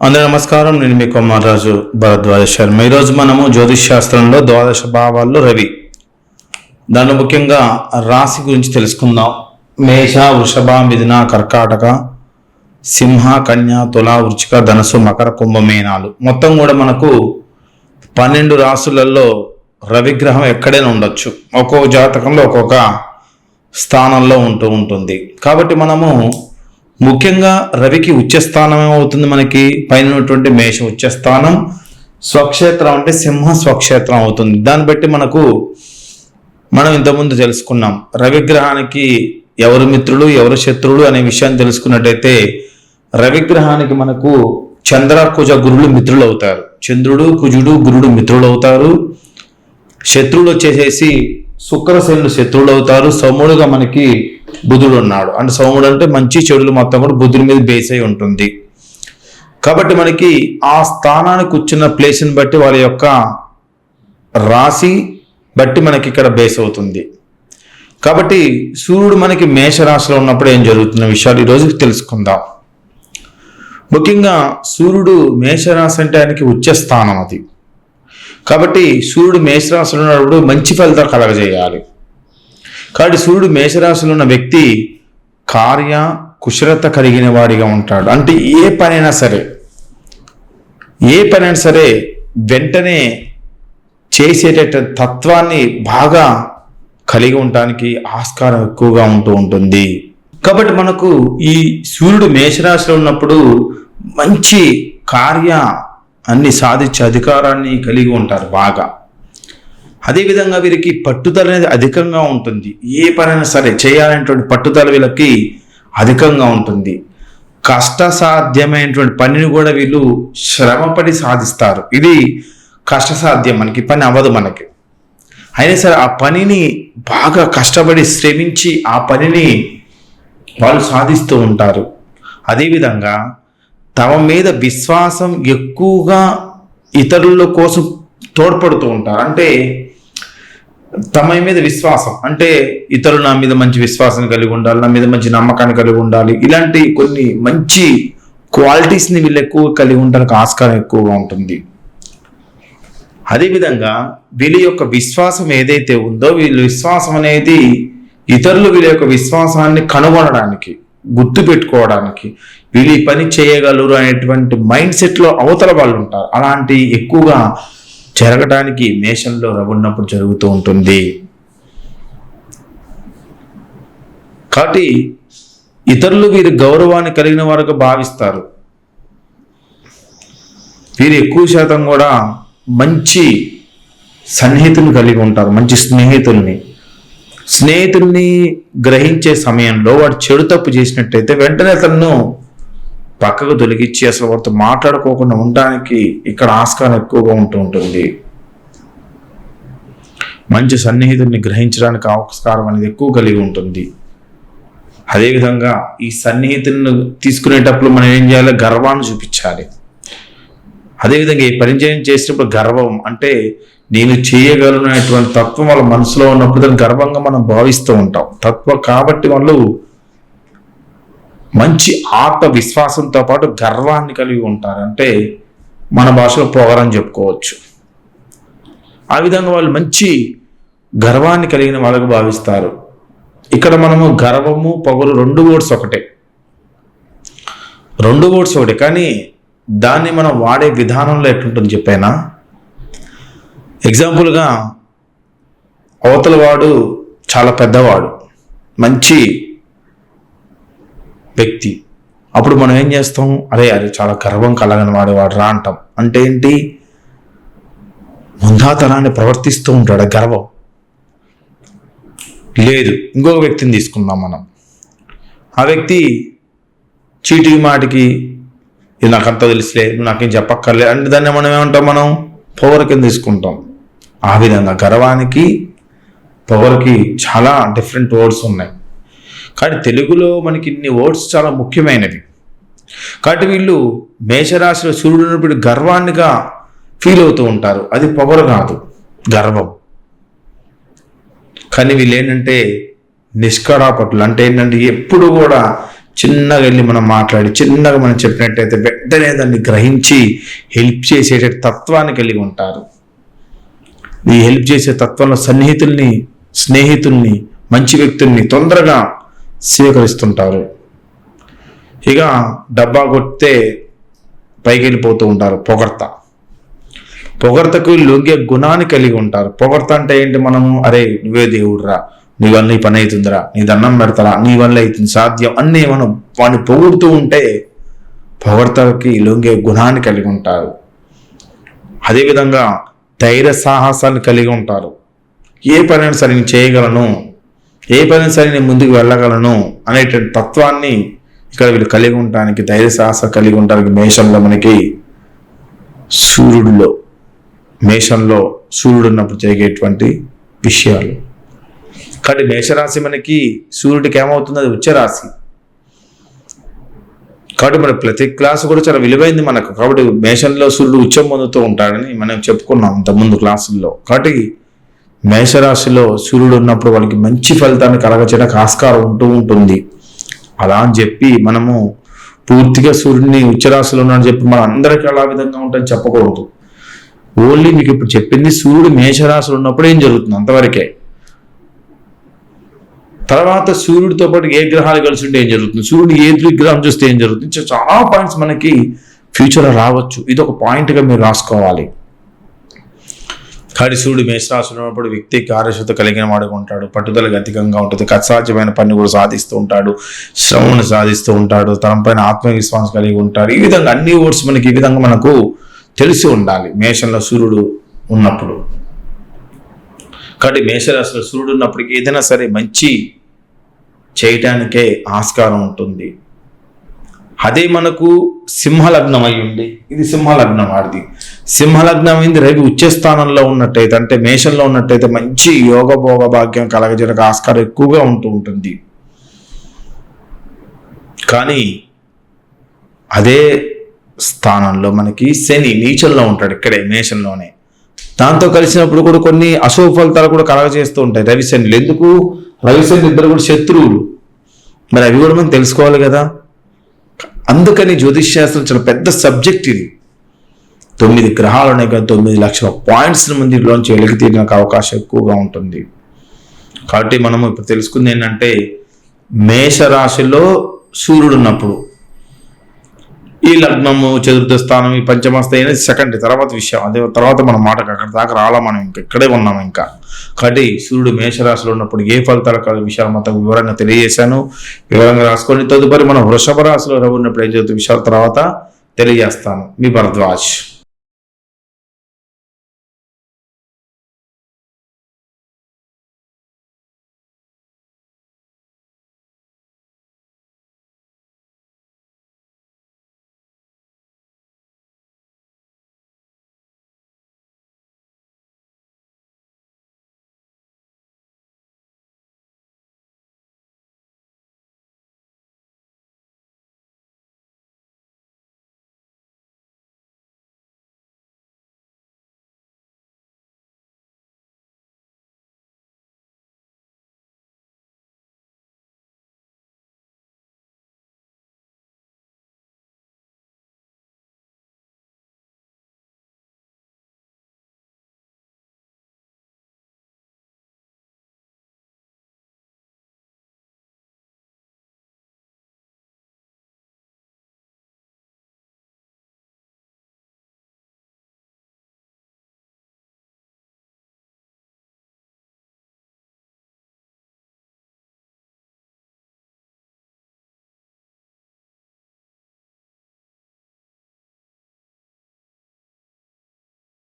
అందరూ నమస్కారం. నేను మీ కొమ్మరాజు భరద్వాజ శర్మ. ఈరోజు మనము జ్యోతిష్ శాస్త్రంలో ద్వాదశ భావాల్లో రవి. దానిలో ముఖ్యంగా రాశి గురించి తెలుసుకుందాం. మేష వృషభ మిథున కర్కాటక సింహ కన్య తుల వృచ్చిక ధనసు మకర కుంభమేనాలు మొత్తం కూడా మనకు పన్నెండు రాసులలో రవిగ్రహం ఎక్కడైనా ఉండొచ్చు. ఒక్కొక్క జాతకంలో ఒక్కొక్క స్థానంలో ఉంటూ ఉంటుంది. కాబట్టి మనము ముఖ్యంగా రవికి ఉచ్చస్థానం ఏమవుతుంది మనకి. పైన ఉన్నటువంటి మేషం ఉచ్చస్థానం. స్వక్షేత్రం అంటే సింహ స్వక్షేత్రం అవుతుంది. దాన్ని బట్టి మనకు మనం ఇంతకుముందు తెలుసుకున్నాం. రవిగ్రహానికి ఎవరు మిత్రులు ఎవరు శత్రువులు అనే విషయాన్ని తెలుసుకున్నట్టయితే రవిగ్రహానికి మనకు చంద్ర కుజ గురులు మిత్రులు అవుతారు చంద్రుడు కుజుడు గురుడు మిత్రులు అవుతారు శత్రువులు వచ్చేసేసి శుక్రసేనుడు శత్రువులు అవుతారు సోముడుగా మనకి బుధుడు ఉన్నాడు. అంటే సోముడు అంటే మంచి చెడులు మొత్తం కూడా బుధుడి మీద బేస్ అయి ఉంటుంది. కాబట్టి మనకి ఆ స్థానానికి వచ్చిన ప్లేస్ని బట్టి వాళ్ళ యొక్క రాశి బట్టి మనకి ఇక్కడ బేస్ అవుతుంది. కాబట్టి సూర్యుడు మనకి మేషరాశిలో ఉన్నప్పుడు ఏం జరుగుతున్న విషయాలు ఈరోజు తెలుసుకుందాం. ముఖ్యంగా సూర్యుడు మేషరాశి అంటే ఆయనకి ఉచ్చ స్థానం అది. కాబట్టి సూర్యుడు మేషరాశిలో ఉన్నప్పుడు మంచి ఫలితాలు కలగజేయాలి. కాబట్టి సూర్యుడు మేషరాశిలో ఉన్న వ్యక్తి కార్య కుశలత కలిగిన వాడిగా ఉంటాడు. అంటే ఏ పనైనా సరే ఏ పనైనా సరే వెంటనే చేసేట తత్వాన్ని బాగా కలిగి ఉండటానికి ఆస్కారం ఎక్కువగా ఉంటూ ఉంటుంది. కాబట్టి మనకు ఈ సూర్యుడు మేషరాశిలో ఉన్నప్పుడు మంచి కార్య అన్ని సాధించే అధికారాన్ని కలిగి ఉంటారు బాగా. అదేవిధంగా వీరికి పట్టుదల అనేది అధికంగా ఉంటుంది. ఏ పనైనా సరే చేయాలనేటువంటి పట్టుదల వీళ్ళకి అధికంగా ఉంటుంది. కష్టసాధ్యమైనటువంటి పనిని కూడా వీళ్ళు శ్రమపడి సాధిస్తారు. ఇది కష్టసాధ్యం. మనకి పని అవ్వదు మనకి. అయినా సరే ఆ పనిని బాగా కష్టపడి శ్రమించి ఆ పనిని వాళ్ళు సాధిస్తూ ఉంటారు. అదేవిధంగా తమ మీద విశ్వాసం ఎక్కువగా ఇతరుల కోసం తోడ్పడుతూ ఉంటారు. అంటే తమ మీద విశ్వాసం. అంటే ఇతరులు నా మీద మంచి విశ్వాసం కలిగి ఉండాలి నా మీద మంచి నమ్మకాన్ని కలిగి ఉండాలి. ఇలాంటి కొన్ని మంచి క్వాలిటీస్ని వీళ్ళు ఎక్కువ కలిగి ఉండడానికి ఆస్కారం ఎక్కువగా ఉంటుంది. అదేవిధంగా వీళ్ళ యొక్క విశ్వాసం ఏదైతే ఉందో వీళ్ళ విశ్వాసం అనేది ఇతరులు వీళ్ళ యొక్క విశ్వాసాన్ని కనుగొనడానికి గుర్తు పెట్టుకోవడానికి వీళ్ళు ఈ పని చేయగలరు అనేటువంటి మైండ్ సెట్లో అవతల వాళ్ళు ఉంటారు. అలాంటి ఎక్కువగా జరగడానికి మేషంలో రవ్వున్నప్పుడు జరుగుతూ ఉంటుంది. కాబట్టి ఇతరులు వీరి గౌరవాన్ని కలిగిన వారుగా భావిస్తారు. వీరు ఎక్కువ శాతం కూడా మంచి సన్నిహితుని కలిగి ఉంటారు మంచి స్నేహితుల్ని. స్నేహితుల్ని గ్రహించే సమయంలో వాడు చెడు తప్పు చేసినట్టయితే వెంటనే అతను పక్కకు తొలగించి అసలు వారితో మాట్లాడుకోకుండా ఉండడానికి ఇక్కడ ఆస్కారం ఎక్కువగా ఉంటూ ఉంటుంది. మంచి సన్నిహితుడిని గ్రహించడానికి ఆస్కారం అనేది ఎక్కువ కలిగి ఉంటుంది. అదేవిధంగా ఈ సన్నిహితులను తీసుకునేటప్పుడు మనం ఏం చేయాలి? గర్వాన్ని చూపించాలి. అదేవిధంగా ఈ పరిచయం చేసినప్పుడు గర్వం అంటే నేను చేయగలను అనేటువంటి తత్వం వాళ్ళ మనసులో ఉన్నప్పుడు దాన్ని గర్వంగా మనం భావిస్తూ ఉంటాం. తత్వం కాబట్టి వాళ్ళు మంచి ఆత్మ విశ్వాసంతో పాటు గర్వాన్ని కలిగి ఉంటారు. అంటే మన భాషలో పొగరని చెప్పుకోవచ్చు. ఆ విధంగా వాళ్ళు మంచి గర్వాన్ని కలిగిన వాళ్ళకు భావిస్తారు. ఇక్కడ మనము గర్వము పొగరు రెండు వర్డ్స్ ఒకటే. రెండు వర్డ్స్ ఒకటే. కానీ దాన్ని మనం వాడే విధానంలో ఎట్లుంటుంది చెప్పానా? ఎగ్జాంపుల్గా అవతల వాడు చాలా పెద్దవాడు. మంచి వ్యక్తి. అప్పుడు మనం ఏం చేస్తాం? అరే అరే చాలా గర్వం కలగని వాడు వాడు రా అంటాం. అంటే ఏంటి? ముందాతనాన్ని ప్రవర్తిస్తూ ఉంటాడు ఆ గర్వం. లేదు ఇంకొక వ్యక్తిని తీసుకుందాం మనం. ఆ వ్యక్తి చీటికి మాటికి ఇది నాకంతా తెలుసులే నువ్వు నాకేం చెప్పక్కర్లే అంటే దాన్ని మనం ఏమంటాం మనం? పొగరు కింద తీసుకుంటాం. ఆ విధంగా గర్వానికి పవర్కి చాలా డిఫరెంట్ వర్డ్స్ ఉన్నాయి. కానీ తెలుగులో మనకి ఇన్ని వర్డ్స్ చాలా ముఖ్యమైనవి. కాబట్టి వీళ్ళు మేషరాశిలో సూర్యుడు ఉన్నప్పుడు గర్వాన్నిగా ఫీల్ అవుతూ ఉంటారు. అది పొగరు కాదు గర్వం. కానీ వీళ్ళు ఏంటంటే నిష్కరాపట్లు అంటే ఏంటంటే ఎప్పుడు కూడా చిన్నగా వెళ్ళి మనం మాట్లాడి చిన్నగా మనం చెప్పినట్టయితే వెంటనే దాన్ని గ్రహించి హెల్ప్ చేసే తత్వాన్ని కలిగి ఉంటారు. ఈ హెల్ప్ చేసే తత్వంలో సన్నిహితుల్ని స్నేహితుల్ని మంచి వ్యక్తుల్ని తొందరగా స్వీకరిస్తుంటారు. ఇక డబ్బా కొడితే పైకి వెళ్ళిపోతూ ఉంటారు పొగర్త పొగర్తకు లొంగే గుణాన్ని కలిగి ఉంటారు. పొగర్త అంటే ఏంటి మనము? అరే నువ్వే దేవుడురా. నీ వల్ల ఈ పని అవుతుందిరా నీ దండం పెడతారా? నీ వల్ల అవుతుంది సాధ్యం అన్నీ మనం వాడిని పొగుడుతూ ఉంటే పొగర్తకి లొంగే గుణాన్ని కలిగి ఉంటారు. అదేవిధంగా ధైర్య సాహసాన్ని కలిగి ఉంటారు. ఏ పనైనా సరే నేను చేయగలను. ఏ పని సరే నేను ముందుకు వెళ్ళగలను అనేటువంటి తత్వాన్ని ఇక్కడ వీళ్ళు కలిగి ఉండటానికి ధైర్య సాహస కలిగి ఉండడానికి మేషంలో మనకి సూర్యుడిలో మేషంలో సూర్యుడు ఉన్నప్పుడు జరిగేటువంటి విషయాలు. కాబట్టి మేషరాశి మనకి సూర్యుడికి ఏమవుతుంది అది ఉచ్చరాశి కాబట్టి మన ప్రతి క్లాసు కూడా చాలా విలువైంది మనకు. కాబట్టి మేషంలో సూర్యుడు ఉచ్చం పొందుతూ ఉంటాడని మనం చెప్పుకున్నాం ముందు క్లాసుల్లో. కాబట్టి మేషరాశిలో సూర్యుడు ఉన్నప్పుడు వాళ్ళకి మంచి ఫలితాన్ని కలగచేయడానికి ఆస్కారం ఉంటూ ఉంటుంది. అలా అని చెప్పి మనము పూర్తిగా సూర్యుడిని ఉచ్చరాశిలో ఉన్నాడని చెప్పి మన అందరికీ అలా విధంగా ఉంటుందని చెప్పకూడదు. ఓన్లీ మీకు ఇప్పుడు చెప్పింది సూర్యుడు మేషరాశిలో ఉన్నప్పుడు ఏం జరుగుతుంది అంతవరకే. తర్వాత సూర్యుడితో పాటు ఏ గ్రహాలు కలిసి ఉంటే ఏం జరుగుతుంది? సూర్యుడు ఏ విగ్రహం చూస్తే ఏం జరుగుతుంది? చాలా పాయింట్స్ మనకి ఫ్యూచర్లో రావచ్చు. ఇది ఒక పాయింట్గా మీరు రాసుకోవాలి. కాడి సూర్యుడు మేషరాశిలో ఉన్నప్పుడు వ్యక్తి కార్యశుద్ధ కలిగిన వాడుగా ఉంటాడు. పట్టుదలకు అధికంగా ఉంటుంది. కసాధ్యమైన పని కూడా సాధిస్తూ ఉంటాడు. శ్రమను సాధిస్తూ ఉంటాడు. తనపైన ఆత్మవిశ్వాసం కలిగి ఉంటాడు. ఈ విధంగా అన్ని వర్డ్స్ మనకి ఈ విధంగా మనకు తెలిసి ఉండాలి. మేషంలో సూర్యుడు ఉన్నప్పుడు. కాబట్టి మేషరాశిలో సూర్యుడు ఉన్నప్పటికీ ఏదైనా సరే మంచి చేయటానికే ఆస్కారం ఉంటుంది. అదే మనకు సింహలగ్నం అయి ఉండి. ఇది సింహలగ్నం ఆడిది. సింహలగ్నం అయింది రవి ఉచ్చస్థానంలో ఉన్నట్టయితే అంటే మేషంలో ఉన్నట్టయితే మంచి యోగ భోగ భాగ్యం కలగజేయడానికి ఆస్కారం ఎక్కువగా ఉంటూ ఉంటుంది. కానీ అదే స్థానంలో మనకి శని నీచంలో ఉంటాడు ఇక్కడే మేషంలోనే. దాంతో కలిసినప్పుడు కూడా కొన్ని అశుభ ఫలితాలు కూడా కలగజేస్తూ ఉంటాయి. రవి ఎందుకు? రవిశని ఇద్దరు కూడా శత్రువులు. మరి అవి కూడా మనం తెలుసుకోవాలి కదా. అందుకని జ్యోతిష్ శాస్త్రం చాలా పెద్ద సబ్జెక్ట్ ఇది. తొమ్మిది గ్రహాలు ఉన్నాయి కదా తొమ్మిది లక్షల పాయింట్స్ మందిలోంచి వెలికి తీయడానికి అవకాశం ఎక్కువగా ఉంటుంది. కాబట్టి మనము ఇప్పుడు తెలుసుకుంది ఏంటంటే మేషరాశిలో సూర్యుడు ఉన్నప్పుడు ఈ లగ్నము చతుర్థ స్థానం ఈ పంచమస్థ అనేది సెకండ్ తర్వాత విషయం. అదే తర్వాత మన మాటకు అక్కడ దాకా రాలా మనం ఇంకా ఇక్కడే ఉన్నాం ఇంకా. కాబట్టి సూర్యుడు మేషరాశిలో ఉన్నప్పుడు ఏ ఫలితాలు కాదు విషయాలు మొత్తం వివరంగా తెలియజేశాను. వివరంగా రాసుకొని తదుపరి మనం వృషభ రాశిలో ఉన్నప్పుడు ఏం చదువుతుంది విషయాల తర్వాత తెలియజేస్తాను. మీ భరద్వాజ్.